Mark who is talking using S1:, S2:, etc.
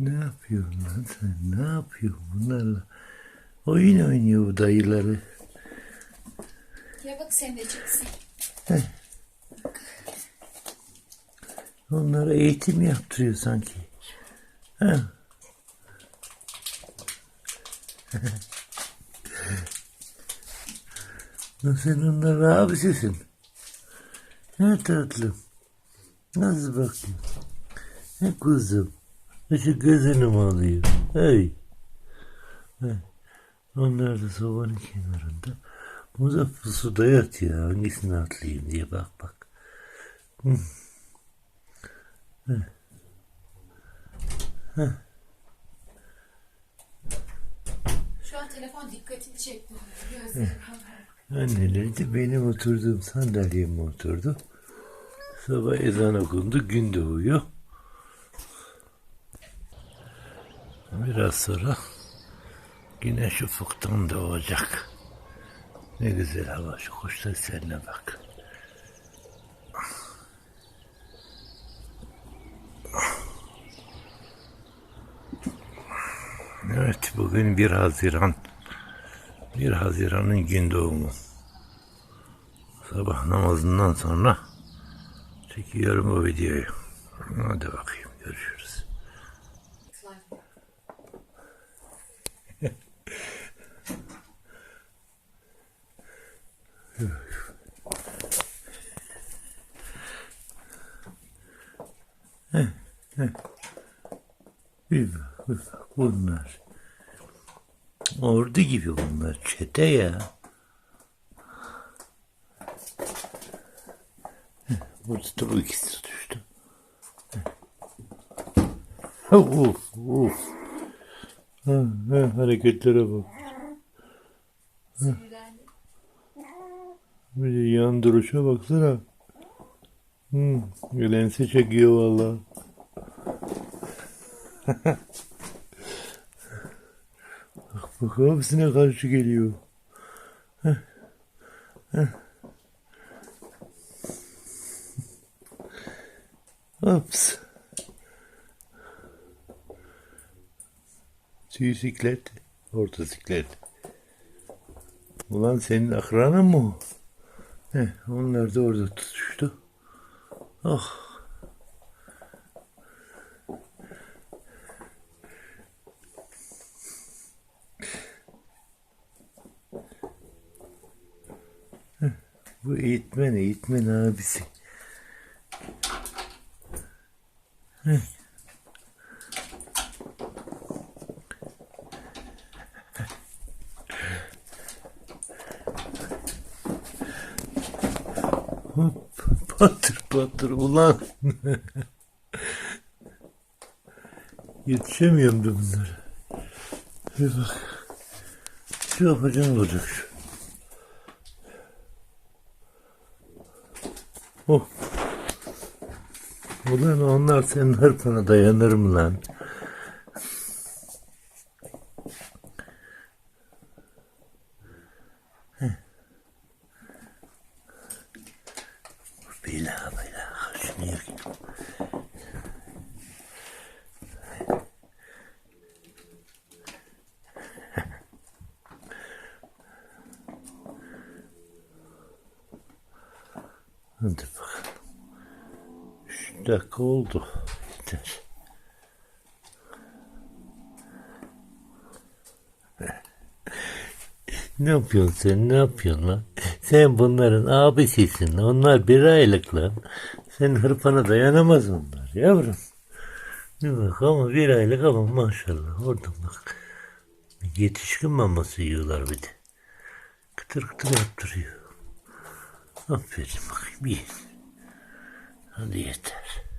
S1: Ne yapıyorsun lan sen? Ne yapıyorsun bunlarla? Oyun oynuyor bu dayıları.
S2: Ya bak sen de çıksın.
S1: Onlara eğitim yaptırıyor sanki. Ha? Sen onlara abisisin. Ne tatlım. Nasıl bakıyor? Ne kuzum. Şu gözünü mü alıyor? Hey. Hey. Onlar da sobanın kenarında. Muzaffer suda yatıyor. Hangisini atlayayım diye bak bak.
S2: Şu an telefon dikkatini çekti.
S1: Anneleri de benim oturduğum sandalyeme oturdu. Sabah ezan okundu, gün doğuyor. Biraz sonra güneş ufuktan doğacak. Ne güzel hava, şu kuşlar seninle bak. Evet, bugün 1 Haziran. 1 Haziran'ın gün doğumu. Sabah namazından sonra çekiyorum bu videoyu. Hadi bakayım görüşürüz. Bir bak, bir bak bunlar. Ordu gibi bunlar. Çete ya. Burada da bu ikisi. Heh. Uf uf. Ha, ha, hareketlere bak.
S2: Sinirlendi.
S1: Bir de yan duruşa baksana. Hmm, lensi çekiyor valla. bak bak hepsine karşı geliyor. Heh, heh. Hops. Tüysiklet, ortasiklet. Ulan senin akranın mı? Heh, onlar da orada tutuştu. Oh. Heh, Bu eğitmen, eğitmen abisi. Heh. Patır patır ulan. Yetişemiyorum da bunlara. Bir bak. Şu yapacağım olacak şu. Oh. Ulan onlar senin hırpana dayanır mı lan? Bela. Şunu yakayım. Hadi bakalım. Üç dakika oldu. Yeter. Ne yapıyorsun sen? Ne yapıyorsun lan? Sen bunların abisisin. Onlar bir aylık lan. Senin hırpana dayanamaz onlar yavrum. Ne bak ama bir aylık ama maşallah. Oradan bak. Yetişkin maması yiyorlar bir de. Kıtır kıtır yaptırıyor. Aferin bakayım iyi. Hadi yeter.